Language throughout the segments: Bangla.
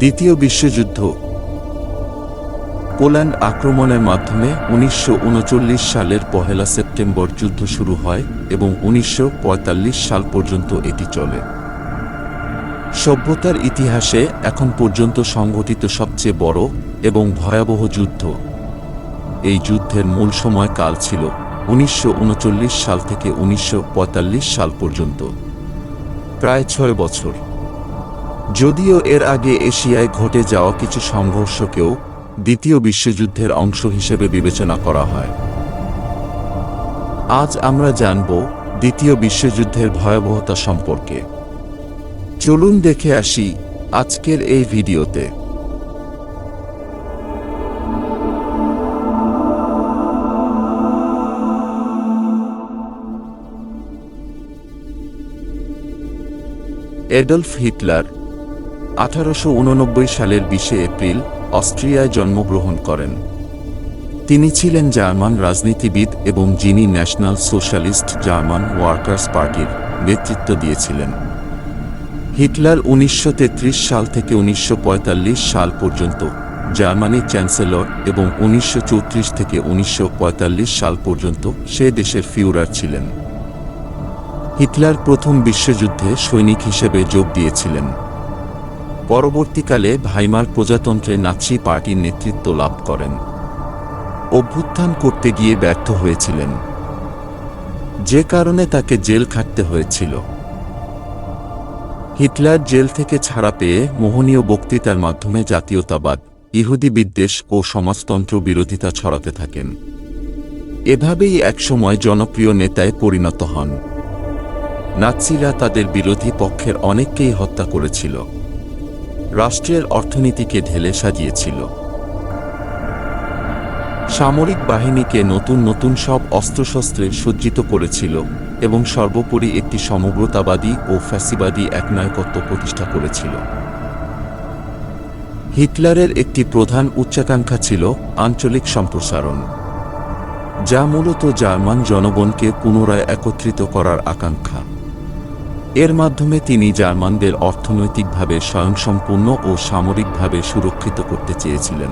দ্বিতীয় বিশ্বযুদ্ধ। পোল্যান্ড আক্রমণের মাধ্যমে উনিশশো উনচল্লিশ সালের পহেলা সেপ্টেম্বর যুদ্ধ শুরু হয় এবং উনিশশো পঁয়তাল্লিশ সাল পর্যন্ত এটি চলে। সভ্যতার ইতিহাসে এখন পর্যন্ত সংঘটিত সবচেয়ে বড় এবং ভয়াবহ যুদ্ধ। এই যুদ্ধের মূল সময়কাল ছিল উনিশশো উনচল্লিশ সাল থেকে উনিশশো পঁয়তাল্লিশ সাল পর্যন্ত। প্রায় ছয় বছর। যদিও এর আগে এশিয়ায় ঘটে যাওয়া কিছু সংঘর্ষকেও দ্বিতীয় বিশ্বযুদ্ধের অংশ হিসেবে বিবেচনা করা হয়। আজ আমরা জানব দ্বিতীয় বিশ্বযুদ্ধের ভয়াবহতা সম্পর্কে। চলুন দেখে আসি আজকের এই ভিডিওতে। এডলফ হিটলার আঠারোশো উননব্বই সালের বিশে এপ্রিল অস্ট্রিয়ায় জন্মগ্রহণ করেন। তিনি ছিলেন জার্মান রাজনীতিবিদ এবং যিনি ন্যাশনাল সোশ্যালিস্ট জার্মান ওয়ার্কার্স পার্টির নেতৃত্ব দিয়েছিলেন। হিটলার উনিশশো তেত্রিশ সাল থেকে উনিশশো পঁয়তাল্লিশ সাল পর্যন্ত জার্মানির চ্যান্সেলর এবং উনিশশো চৌত্রিশ থেকে উনিশশো পঁয়তাল্লিশ সাল পর্যন্ত সে দেশের ফিউরার ছিলেন। হিটলার প্রথম বিশ্বযুদ্ধে সৈনিক হিসেবে যোগ দিয়েছিলেন। পরবর্তীকালে ভাইমার প্রজাতন্ত্রে নাৎসি পার্টির নেতৃত্ব লাভ করেন। অভ্যুত্থান করতে গিয়ে ব্যর্থ হয়েছিলেন। যে কারণে তাকে জেল খাটতে হয়েছিল। হিটলার জেল থেকে ছাড়া পেয়ে মোহনীয় বক্তৃতার মাধ্যমে জাতীয়তাবাদ, ইহুদি বিদ্বেষ ও সমাজতন্ত্র বিরোধিতা ছড়াতে থাকেন। এভাবেই একসময় জনপ্রিয় নেতায় পরিণত হন। নাৎসিরা তাদের বিরোধী পক্ষের অনেককেই হত্যা করেছিল। রাষ্ট্রের অর্থনীতিকে ঢেলে সাজিয়েছিল। সামরিক বাহিনীকে নতুন নতুন সব অস্ত্রশস্ত্রে সজ্জিত করেছিল এবং সর্বোপরি একটি সমগ্রতাবাদী ও ফ্যাসিবাদী একনায়কত্ব প্রতিষ্ঠা করেছিল। হিটলারের একটি প্রধান উচ্চাকাঙ্ক্ষা ছিল আঞ্চলিক সম্প্রসারণ, যা মূলত জার্মান জনগণকে পুনরায় একত্রিত করার আকাঙ্ক্ষা। এর মাধ্যমে তিনি জার্মানদের অর্থনৈতিকভাবে স্বয়ংসম্পূর্ণ ও সামরিকভাবে সুরক্ষিত করতে চেয়েছিলেন।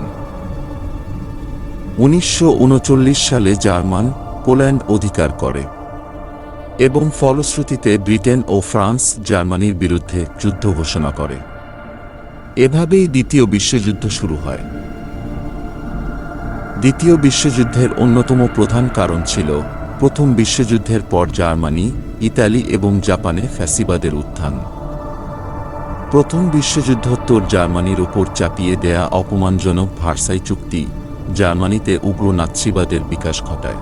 উনিশশো উনচল্লিশ সালে জার্মান পোল্যান্ড অধিকার করে এবং ফলশ্রুতিতে ব্রিটেন ও ফ্রান্স জার্মানির বিরুদ্ধে যুদ্ধ ঘোষণা করে। এভাবেই দ্বিতীয় বিশ্বযুদ্ধ শুরু হয়। দ্বিতীয় বিশ্বযুদ্ধের অন্যতম প্রধান কারণ ছিল প্রথম বিশ্বযুদ্ধের পর জার্মানি, ইতালি এবং জাপানে ফ্যাসিবাদের উত্থান। প্রথম বিশ্বযুদ্ধোত্তর জার্মানির ওপর চাপিয়ে দেয়া অপমানজনক ভার্সাই চুক্তি জার্মানিতে উগ্র নাৎসিবাদের বিকাশ ঘটায়।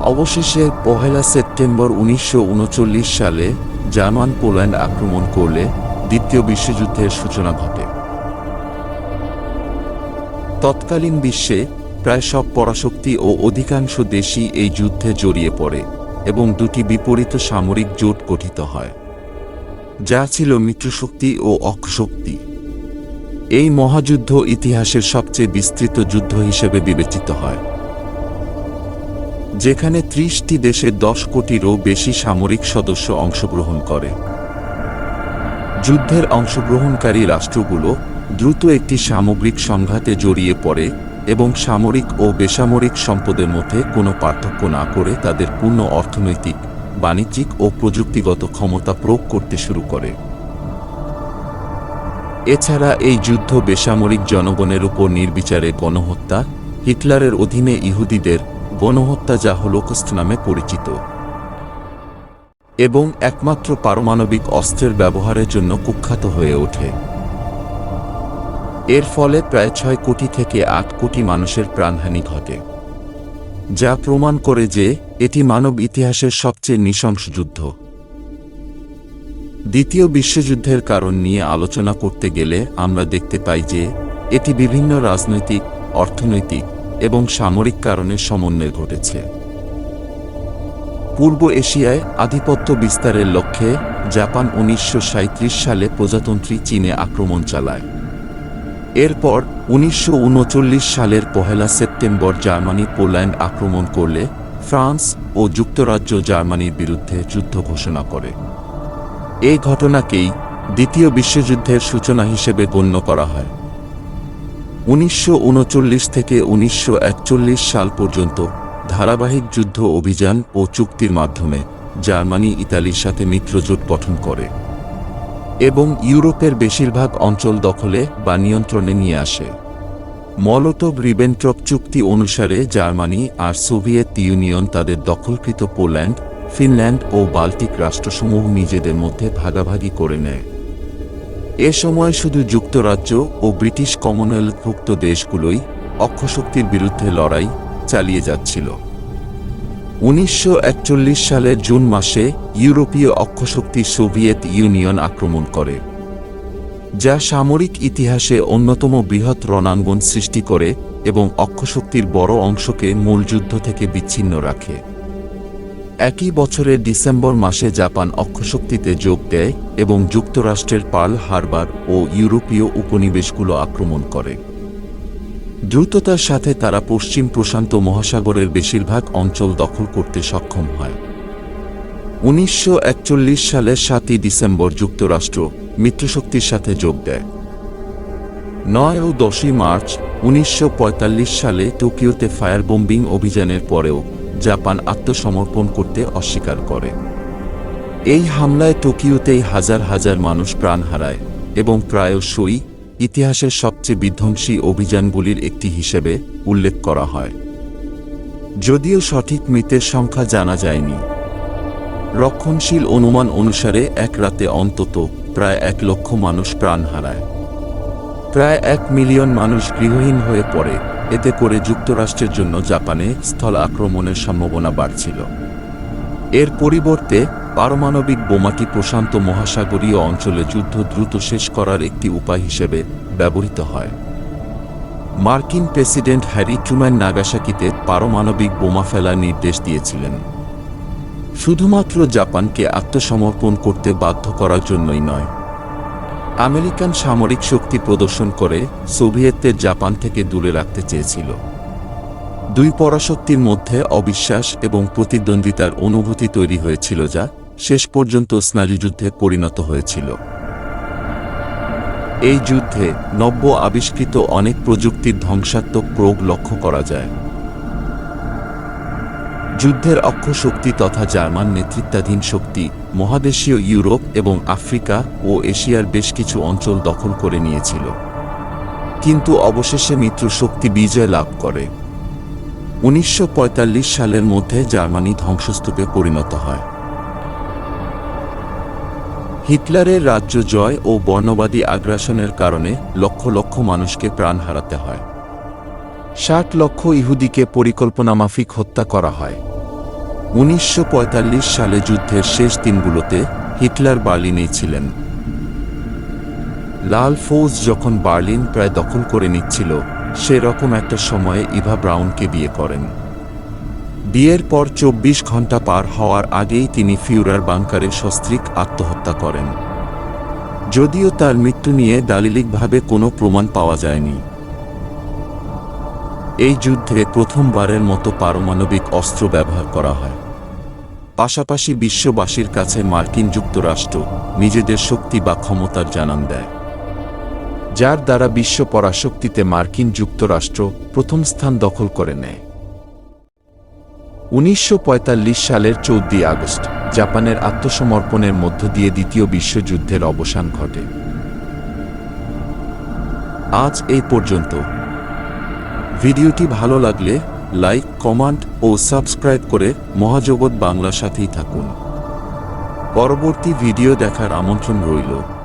অবশেষে পহেলা সেপ্টেম্বর উনিশশো উনচল্লিশ সালে জার্মান পোল্যান্ড আক্রমণ করলে দ্বিতীয় বিশ্বযুদ্ধের সূচনা ঘটে। তৎকালীন বিশ্বে প্রায় সব পরাশক্তি ও অধিকাংশ দেশই এই যুদ্ধে জড়িয়ে পড়ে এবং দুটি বিপরীত সামরিক জোট গঠিত হয়, যা ছিল মিত্রশক্তি ও অক্ষশক্তি এই মহাযুদ্ধ ইতিহাসের সবচেয়ে বিস্তৃত যুদ্ধ হিসেবে বিবেচিত হয়, যেখানে ত্রিশটি দেশের দশ কোটিরও বেশি সামরিক সদস্য অংশগ্রহণ করে। যুদ্ধের অংশগ্রহণকারী রাষ্ট্রগুলো দ্রুত একটি সামগ্রিক সংঘাতে জড়িয়ে পড়ে এবং সামরিক ও বেসামরিক সম্পদের মধ্যে কোনো পার্থক্য না করে তাদের পূর্ণ অর্থনৈতিক, বাণিজ্যিক ও প্রযুক্তিগত ক্ষমতা প্রয়োগ করতে শুরু করে। এছাড়া এই যুদ্ধ বেসামরিক জনগণের উপর নির্বিচারে গণহত্যা, হিটলারের অধীনে ইহুদিদের গণহত্যা যা হলোকস্ট নামে পরিচিত। এবং একমাত্র পারমাণবিক অস্ত্রের ব্যবহারের জন্য কুখ্যাত হয়ে ওঠে। এর ফলে প্রায় ছয় কোটি থেকে আট কোটি মানুষের প্রাণহানি ঘটে। যা প্রমাণ করে যে এটি মানব ইতিহাসের সবচেয়ে নৃশংস যুদ্ধ। দ্বিতীয় বিশ্বযুদ্ধের কারণ নিয়ে আলোচনা করতে গেলে আমরা দেখতে পাই যে এটি বিভিন্ন রাজনৈতিক, অর্থনৈতিক এবং সামরিক কারণের সমন্বয়ে ঘটেছে। পূর্ব এশিয়ায় আধিপত্য বিস্তারের লক্ষ্যে জাপান উনিশশো সাঁইত্রিশ সালে প্রজাতন্ত্রী চীনে আক্রমণ চালায়। এরপর উনিশশো উনচল্লিশ সালের পহেলা সেপ্টেম্বর জার্মানি পোল্যান্ড আক্রমণ করলে ফ্রান্স ও যুক্তরাজ্য জার্মানির বিরুদ্ধে যুদ্ধ ঘোষণা করে। এই ঘটনাকেই দ্বিতীয় বিশ্বযুদ্ধের সূচনা হিসেবে গণ্য করা হয়। উনিশশো উনচল্লিশ থেকে উনিশশো একচল্লিশ সাল পর্যন্ত ধারাবাহিক যুদ্ধ অভিযান ও চুক্তির মাধ্যমে জার্মানি ইতালির সাথে মিত্রজোট গঠন করে। এবং ইউরোপের বেশিরভাগ অঞ্চল দখলে বা নিয়ন্ত্রণে নিয়ে আসে। মলতব রিবেন্ট্রপ চুক্তি অনুসারে জার্মানি আর সোভিয়েত ইউনিয়ন তাদের দখলকৃত পোল্যান্ড, ফিনল্যান্ড ও বাল্টিক রাষ্ট্রসমূহ নিজেদের মধ্যে ভাগাভাগি করে নেয়। এ সময় শুধু যুক্তরাজ্য ও ব্রিটিশ কমনওয়েলথভুক্ত দেশগুলোই অক্ষশক্তির বিরুদ্ধে লড়াই চালিয়ে যাচ্ছিল। উনিশশো একচল্লিশ সালের জুন মাসে ইউরোপীয় অক্ষশক্তি সোভিয়েত ইউনিয়ন আক্রমণ করে, যা সামরিক ইতিহাসে অন্যতম বৃহৎ রণাঙ্গন সৃষ্টি করে এবং অক্ষশক্তির বড় অংশকে মূল যুদ্ধ থেকে বিচ্ছিন্ন রাখে। একই বছরের ডিসেম্বর মাসে জাপান অক্ষশক্তিতে যোগ দেয় এবং যুক্তরাষ্ট্রের পাল হারবার ও ইউরোপীয় উপনিবেশগুলো আক্রমণ করে। দ্রুততার সাথে তারা পশ্চিম প্রশান্ত মহাসাগরের বেশিরভাগ অঞ্চল দখল করতে সক্ষম হয়। উনিশশো সালের সাতই ডিসেম্বর যুক্তরাষ্ট্র মিত্রশক্তির সাথে যোগ দেয়। নয় ও দশই মার্চ উনিশশো পঁয়তাল্লিশ সালে টোকিওতে ফায়ার বোম্বিং অভিযানের পরেও জাপান আত্মসমর্পণ করতে অস্বীকার করে। এই হামলায় টোকিওতেই হাজার হাজার মানুষ প্রাণ হারায় এবং প্রায়শই ইতিহাসের সবচেয়ে বিধ্বংসী অভিযানগুলির একটি হিসেবে উল্লেখ করা হয়। যদিও সঠিক মৃতের সংখ্যা জানা যায়নি। রক্ষণশীল অনুমান অনুসারে এক রাতে অন্তত প্রায় এক লক্ষ মানুষ প্রাণ হারায়। প্রায় এক মিলিয়ন মানুষ গৃহহীন হয়ে পড়ে, এতে করে যুক্তরাষ্ট্রের জন্য জাপানে স্থল আক্রমণের সম্ভাবনা বাড়ছিল। এর পরিবর্তে পারমাণবিক বোমাটি প্রশান্ত মহাসাগরীয় অঞ্চলে যুদ্ধ দ্রুত শেষ করার একটি উপায় হিসেবে ব্যবহৃত হয়। মার্কিন প্রেসিডেন্ট হ্যারি ট্রুম্যান নাগাসাকিতে পারমাণবিক বোমা ফেলার নির্দেশ দিয়েছিলেন। শুধুমাত্র জাপানকে আত্মসমর্পণ করতে বাধ্য করার জন্যই নয়। আমেরিকান সামরিক শক্তি প্রদর্শন করে সোভিয়েতদের জাপান থেকে দূরে রাখতে চেয়েছিল। দুই পরাশক্তির মধ্যে অবিশ্বাস এবং প্রতিদ্বন্দ্বিতার অনুভূতি তৈরি হয়েছিল যা শেষ পর্যন্ত স্নায়ুযুদ্ধে পরিণত হয়েছিল। এই যুদ্ধে নব্য আবিষ্কৃত অনেক প্রযুক্তির ধ্বংসাত্মক প্রয়োগ লক্ষ্য করা যায়। যুদ্ধের অক্ষশক্তি তথা জার্মান নেতৃত্বাধীন শক্তি, মহাদেশীয় ইউরোপ এবং আফ্রিকা ও এশিয়ার বেশ কিছু অঞ্চল দখল করে নিয়েছিল। কিন্তু অবশেষে মিত্র শক্তি বিজয় লাভ করে। উনিশশো পঁয়তাল্লিশ সালের মধ্যে জার্মানি ধ্বংসস্তূপে পরিণত হয়। হিটলারের রাজ্য জয় ও বর্ণবাদী আগ্রাসনের কারণে লক্ষ লক্ষ মানুষকে প্রাণ হারাতে হয়। ষাট লক্ষ ইহুদিকে পরিকল্পনামাফিক হত্যা করা হয়। উনিশশো পঁয়তাল্লিশ সালে যুদ্ধের শেষ দিনগুলোতে হিটলার বার্লিনেই ছিলেন। লাল ফৌজ যখন বার্লিন প্রায় দখল করে নিচ্ছিল, সেরকম একটা সময়ে ইভা ব্রাউনকে বিয়ে করেন। বিয়ের পর চব্বিশ ঘণ্টা পার হওয়ার আগেই তিনি ফিউরার বাংকারে সস্ত্রীক আত্মহত্যা করেন। যদিও তার মৃত্যু নিয়ে দালিলিকভাবে কোনো প্রমাণ পাওয়া যায়নি। এই যুদ্ধে প্রথমবারের মতো পারমাণবিক অস্ত্র ব্যবহার করা হয়। পাশাপাশি বিশ্ববাসীর কাছে মার্কিন যুক্তরাষ্ট্র নিজেদের শক্তি বা ক্ষমতার জানান দেয়, যার দ্বারা বিশ্ব পরাশক্তিতে মার্কিন যুক্তরাষ্ট্র প্রথম স্থান দখল করে নেয়। উনিশশো পঁয়তাল্লিশ সালের চৌদ্দই আগস্ট, জাপানের আত্মসমর্পণের মধ্য দিয়ে দ্বিতীয় বিশ্বযুদ্ধের অবসান ঘটে। আজ এই পর্যন্ত। ভিডিওটি ভালো লাগলে লাইক, কমেন্ট ও সাবস্ক্রাইব করে মহাজগৎ বাংলার সাথেই থাকুন। পরবর্তী ভিডিও দেখার আমন্ত্রণ রইল।